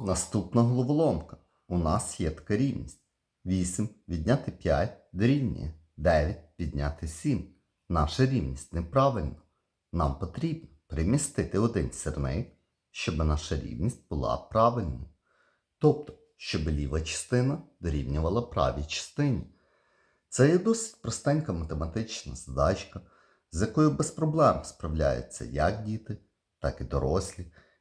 Наступна головоломка. У нас є така рівність. 8 відняти 5 дорівнює 9 відняти 7. Наша рівність неправильна. Нам потрібно перемістити один сірник, щоб наша рівність була правильною. Тобто, щоб ліва частина дорівнювала правій частині. Це є досить простенька математична задачка, з якою без проблем справляються як діти, так і дорослі.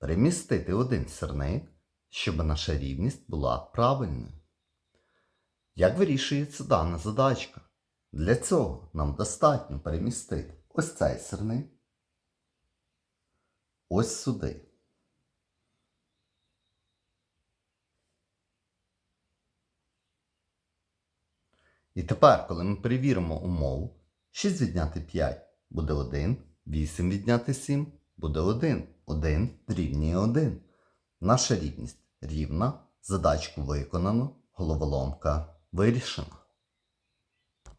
перемістити один сірник, щоб наша рівність була правильною. Як вирішується дана задачка? Для цього нам достатньо перемістити ось цей сірник, ось сюди. І тепер, коли ми перевіримо умову, 6 відняти 5 буде 1, 8 відняти 7 буде 1, 1 рівнює 1. Наша рівність рівна, задачку виконано, головоломка вирішена.